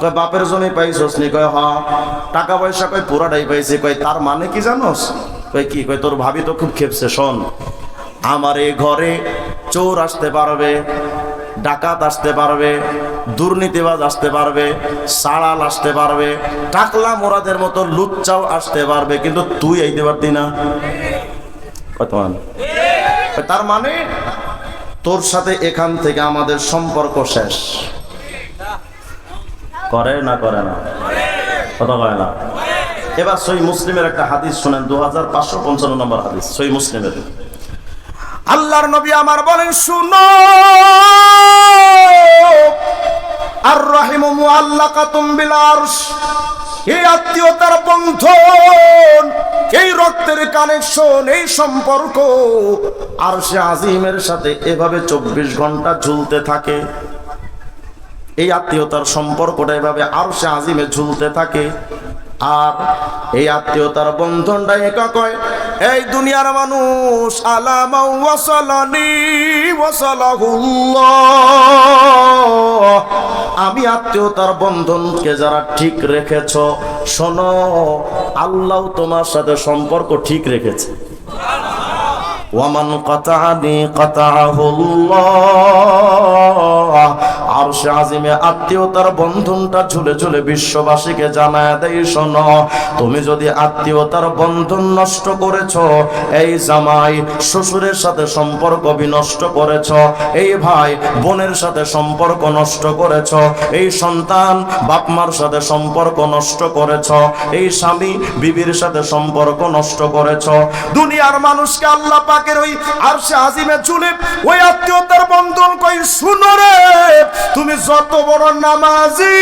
কয়, বাপের জমি পাইছস নি? কয়, হ। টাকা পয়সা কয়, পুরাটাই পাইছি। কয়, তার মানে কি জানোস? কয়, কি? কয়, তোর ভাবি তো খুব খেপছে শোন। আমার এই ঘরে চোর আসতে পারবে, ডাকাত আসতে পারবে, দুর্নীতিবাজ আসতে পারবে, সাড়াল আসতে পারবে, টাকলা মোরাদের মতো লুচ্চাও আসতে পারবে, কিন্তু তুই আইতে পারতি না। তার মানে? তোর সাথে এখান থেকে আমাদের সম্পর্ক শেষ। করে না করে না? কথা কয় না। এবার সই মুসলিমের একটা হাদিস শুনেন দু হাজার পাঁচশো পঞ্চান্ন নম্বর হাদিস সই মুসলিমের। আল্লাহর নবী আমার বলেন, শুনো আর রহিম মুআল্লাকাতুম বিল আরশ এই আত্মীয়তার বন্ধন, এই রক্তের কানেকশন, এই সম্পর্ক আর সে আজিমের সাথে এভাবে চব্বিশ ঘণ্টা ঝুলতে থাকে। এই আত্মীয়তার সম্পর্কটা এভাবে আর সে আজিমে ঝুলতে থাকে। আর এই আত্মীয়তার বন্ধনটা একা কয়, এই দুনিয়ার মানুষ, আলামা ওয়াসালানি আমি আত্মীয়তার বন্ধনকে যারা ঠিক রেখেছ, শোনো, আল্লাহ তোমার সাথে সম্পর্ক ঠিক রেখেছে। ওয়ামান কাতানি কাতাহুল্লাহ আর আজিমে আত্মীয়তার বন্ধনটা ঝুলে ঝুলে বিশ্ববাসীকে জানায় দেয়, শোনো, তুমি যদি আত্মীয়তার বন্ধন নষ্ট করেছ, এই জামাই শ্বশুরের সাথে সম্পর্ক বিনষ্ট করেছ, এই ভাই বোনের সাথে সম্পর্ক নষ্ট করেছ, এই সন্তান বাপমার সাথে সম্পর্ক নষ্ট করেছ, এই স্বামী বিবির সাথে সম্পর্ক নষ্ট করেছ। দুনিয়ার মানুষকে আল্লাহ পাকের ওই আর সে আজিমে চুলে ওই আত্মীয়তার বন্ধন কই শুনো রে তুমি যত বড় নামাজি,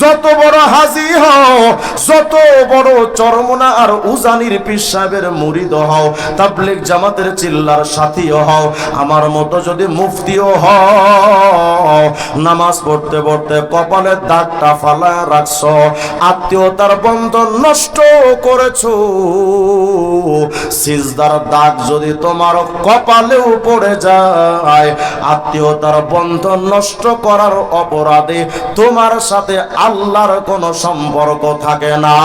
যত বড় হাজি হও, যত বড় চরমনা আর উজানির পীর সাহেবের মুরিদ হও, তাবলিগ জামাতের চিল্লার সাথীও হও, আমার মতো যদি মুফতিও হও, নামাজ পড়তে পড়তে কপালের দাগটা ফালা রাখছ, আত্মীয়তার বন্ধন নষ্ট করেছ সিজদার দাগ যদি তোমার কপালেও পড়ে যায়, আত্মীয়তার বন্ধন নষ্ট করার অপরাধে তোমার সাথে আল্লাহর কোনো সম্পর্ক থাকে না।